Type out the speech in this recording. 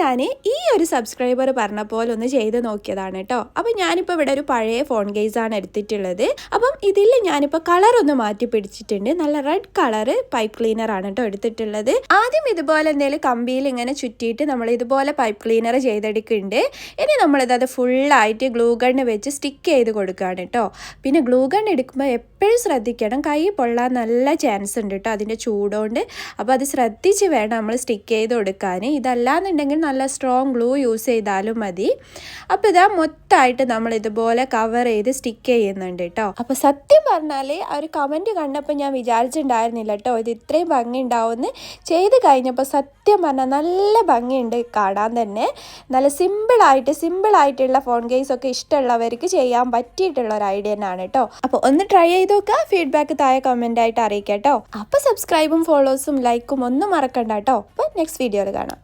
ഞാൻ ഈ ഒരു സബ്സ്ക്രൈബർ പറഞ്ഞ പോലെ ഒന്ന് ചെയ്ത് നോക്കിയതാണ് കേട്ടോ അപ്പം ഞാനിപ്പോൾ ഇവിടെ ഒരു പഴയ ഫോൺ കേസാണ് എടുത്തിട്ടുള്ളത്. അപ്പം ഇതിൽ ഞാനിപ്പോൾ കളർ ഒന്ന് മാറ്റി പിടിച്ചിട്ടുണ്ട്. നല്ല റെഡ് കളർ പൈപ്പ് ക്ലീനർ ആണ് കേട്ടോ എടുത്തിട്ടുള്ളത്. ആദ്യം ഇതുപോലെ എന്തെങ്കിലും കമ്പിയിൽ ഇങ്ങനെ ചുറ്റിയിട്ട് നമ്മൾ ഇതുപോലെ പൈപ്പ് ക്ലീനർ ചെയ്തെടുക്കുന്നുണ്ട്. ഇനി നമ്മളിത് അത് ഫുള്ളായിട്ട് ഗ്ലൂ ഗണ്ണ് വെച്ച് സ്റ്റിക്ക് ചെയ്ത് കൊടുക്കുകയാണ് കേട്ടോ പിന്നെ ഗ്ലൂ ഗൺ എടുക്കുമ്പോൾ എപ്പോഴും ശ്രദ്ധിക്കണം. കൈ പൊള്ളാൻ നല്ല ചാൻസ് ഉണ്ട് കേട്ടോ അതിന്റെ ചൂടുകൊണ്ട് അപ്പോൾ അത് ശ്രദ്ധിച്ച് വേണം നമ്മൾ സ്റ്റിക്ക് ചെയ്ത് കൊടുക്കാൻ. ഇതല്ലാന്നുണ്ടെങ്കിൽ നല്ല സ്ട്രോങ് ഗ്ലൂ യൂസ് ചെയ്താലും മതി. അപ്പോൾ ഇതാ മൊത്തമായിട്ട് നമ്മൾ ഇതുപോലെ കവർ ചെയ്ത് സ്റ്റിക്ക് ചെയ്യുന്നുണ്ട് കേട്ടോ അപ്പോൾ സത്യം പറഞ്ഞാൽ ആ ഒരു കമന്റ് കണ്ടപ്പോൾ ഞാൻ വിചാരിച്ചിട്ടുണ്ടായിരുന്നില്ല കേട്ടോ ഇത് ഇത്രയും ഭംഗി ഉണ്ടാവുമെന്ന്. ചെയ്ത് കഴിഞ്ഞപ്പോൾ സത്യം പറഞ്ഞാൽ നല്ല ഭംഗിയുണ്ട് കാണാൻ തന്നെ. നല്ല സിമ്പിളായിട്ട് സിമ്പിളായിട്ടുള്ള ഫോൺ കേസ് ഒക്കെ ഇഷ്ടമുള്ളവർക്ക് ചെയ്യാൻ പറ്റിയിട്ടുള്ള ഒരു ഐഡിയ തന്നെയാണ് കേട്ടോ അപ്പോൾ ഒന്ന് ട്രൈ ചെയ്ത് നോക്കുക ഫീഡ്ബാക്ക് താഴെ കമന്റ് ആയിട്ട് അറിയിക്കാം കേട്ടോ അപ്പോൾ സബ്സ്ക്രൈബും ഫോളോസും ലൈക്കും ഒന്നും മറക്കണ്ട കേട്ടോ അപ്പോൾ നെക്സ്റ്റ് വീഡിയോയിൽ കാണാം.